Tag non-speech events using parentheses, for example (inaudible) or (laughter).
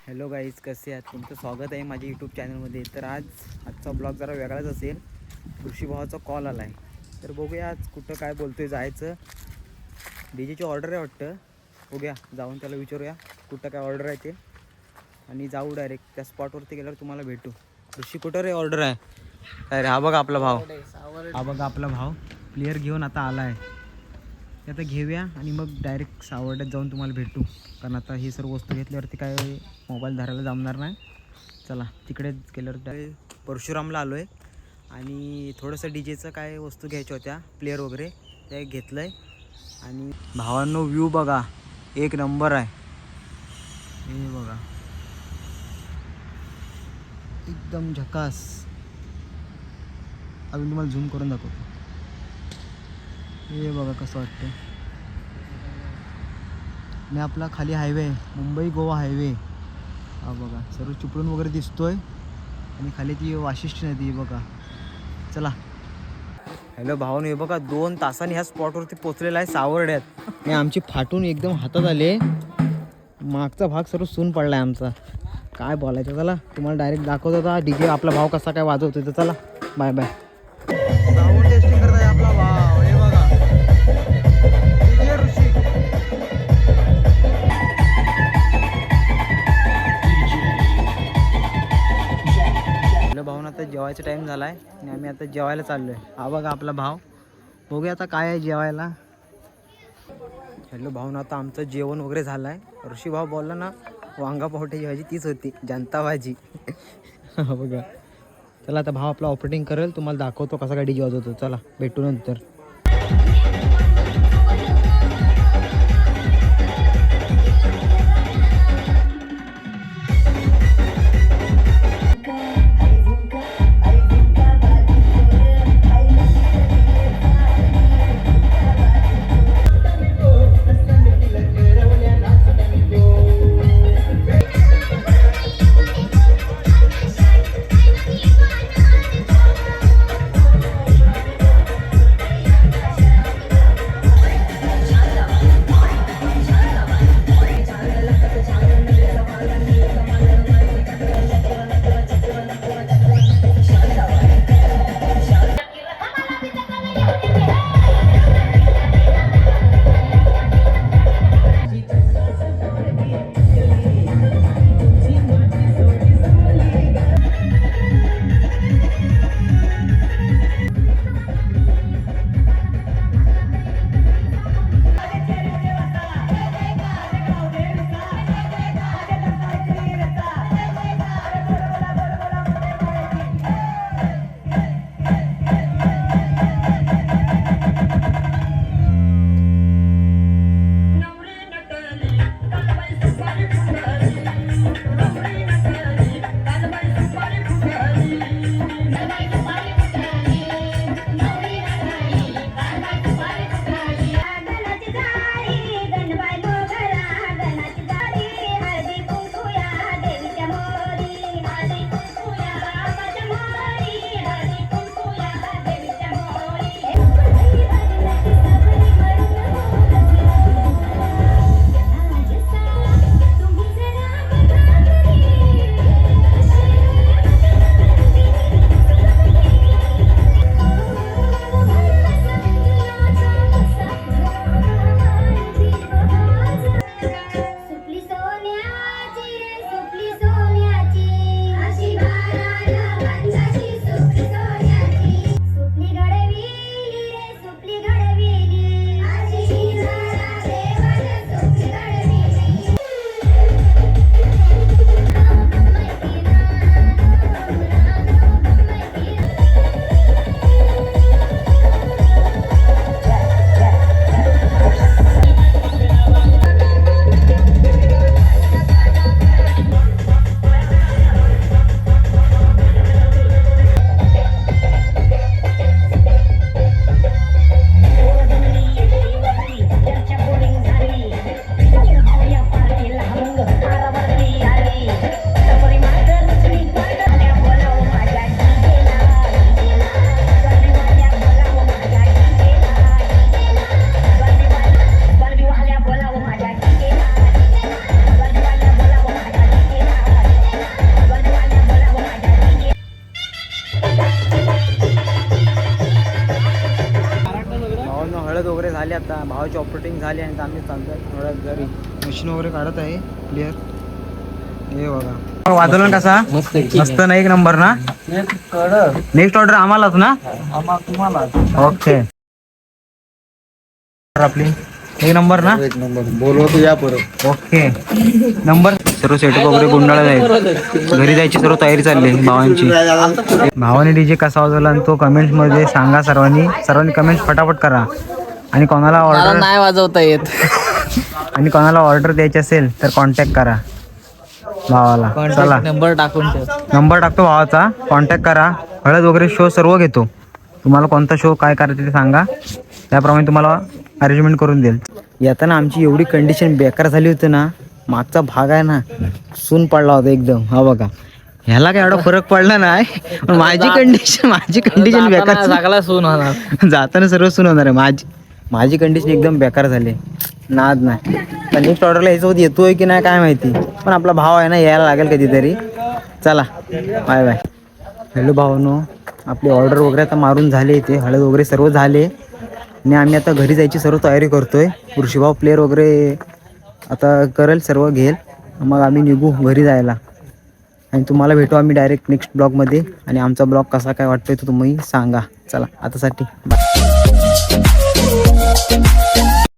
Hello guys कसे आहात? तुमचं स्वागत आहे माझ्या यूट्यूब चॅनलमध्ये. तर आज आजचा ब्लॉग जरा वेगळाच असेल. कृषीभावाचा कॉल आला आहे तर बघूया आज कुठं काय बोलतोय जायचं. डीजेची ऑर्डर आहे वाटतं. बघूया जाऊन त्याला विचारूया कुठं काय ऑर्डर आहे ते. आणि जाऊ डायरेक्ट त्या स्पॉटवरती गेल्यावर तुम्हाला भेटू. कृषी कुठं रे ऑर्डर आहे? काय रे हा बघा आपला भाव. हा बघा आपला भाव. प्लेअर घेऊन आता आला आहे ते आता घेऊया आणि मग डायरेक्ट सावर्ड्यात जाऊन तुम्हाला भेटू. कारण आता ही सर्व वस्तू घेतल्यावरती काय मोबाईल धरायला जमणार नाही. चला तिकडे गेल्यावर डायरेक्ट परशुरामला आलो आहे आणि थोडंसं डी जेचं काय वस्तू घ्यायच्या होत्या प्लेअर वगैरे ते घेतलं आहे आणि भावांनो व्ह्यू बघा. एक नंबर आहे. हे बघा. एकदम झकास. अजून तुम्हाला झूम करून दाखवतो. हे बघा कसं वाटतं आणि आपला खाली हायवे मुंबई गोवा हायवे हा बघा सर्व चिपळूण वगैरे दिसतोय. आणि खाली ती वाशिष्ठी नदी आहे बघा. चला. हॅलो भावानो हे बघा दोन तासांनी ह्या स्पॉटवरती पोचलेला आहे सावर्ड्यात. आणि आमची फाटून एकदम हातात आले मागचा भाग सर्व सून पडला आहे आमचा. काय बोलायचं चला. तुम्हाला डायरेक्ट दाखवत होता डी आपला भाव कसा काय वाजवतो तर चला. बाय बाय जेवायचा टाईम झाला आहे आणि आम्ही आता जेवायला चाललो आहे हा बघा आपला भाव. बघूया आता काय आहे जेवायला. हॅलो भाऊ ना आता आमचं जेवण वगैरे झालं आहे ऋषी भाऊ बोलला ना वांगा पावट्याची भाजी तीच होती. जनता भाजी. (laughs) बघा. चला आता भाव आपला ऑपरेटिंग करेल. तुम्हाला दाखवतो कसा गाडी जेवत होतो चला भेटू नंतर. भावानं हळद वगैरे झाली आता भावाची ऑपरेटिंग झाली आणि आम्ही चालतोय हळद घरी मशीन वगैरे काढत आहे क्लिअर हे बघा. वादळण कसा? मस्त ना एक नंबर ना? नेक्स्ट ऑर्डर आम्हालाच ना? तुम्हाला ओके आपली एक नंबर ना? एक नंबर. बोलवतो या परत. ओके. नंबर. सर्व सेटअप वगैरे गुंडाळत आहेत. घरी जायची सर्व तयारी चालली आहे भावांची. भावाने डीजे कसा वाजवला आणि तो कमेंट्समध्ये सांगा सर्वांनी. सर्वांनी कमेंट्स फटाफट करा. आणि कोणाला ऑर्डर नाही वाजवता येत. आणि कोणाला ऑर्डर द्यायची असेल तर कॉन्टॅक्ट करा. भावाला. चला. नंबर टाकून नंबर टाकतो भावाचा. कॉन्टॅक्ट करा. हळद वगैरे शो सर्व घेतो. तुम्हाला कोणता शो काय करायचं ते सांगा. त्याप्रमाणे तुम्हाला अरेंजमेंट करून देईल. येताना आमची एवढी कंडिशन बेकार झाली होती ना मागचा भाग आहे ना सून पडला होता एकदम. हा बघा. ह्याला काय एवढा फरक पडला नाही. पण माझी कंडिशन माझी कंडिशन बेकार सगळा सून होणार. जाताना सर्व सून होणार आहे. माझी माझी कंडिशन एकदम बेकार झाली. नाद नाही. पण नेक्स्ट ऑर्डरला ह्याच्यासोबत येतोय की नाही काय माहिती. पण आपला भाव आहे ना यायला लागेल कधीतरी. चला. Bye bye. हॅलो भावानो. आपली ऑर्डर वगैरे आता मारून झाले इथे. हळद वगैरे सर्व झाले. आणि आम्ही आता घरी जायची सर्व तयारी करतोय. ऋषीभाव प्लेअर वगैरे आता करेल सर्व घेईल. मग आम्ही निघू घरी जायला. आणि तुम्हाला भेटू आम्ही डायरेक्ट नेक्स्ट ब्लॉगमध्ये आणि आमचा ब्लॉग कसा काय वाटतोय तो तुम्ही सांगा. चला आतासाठी बाय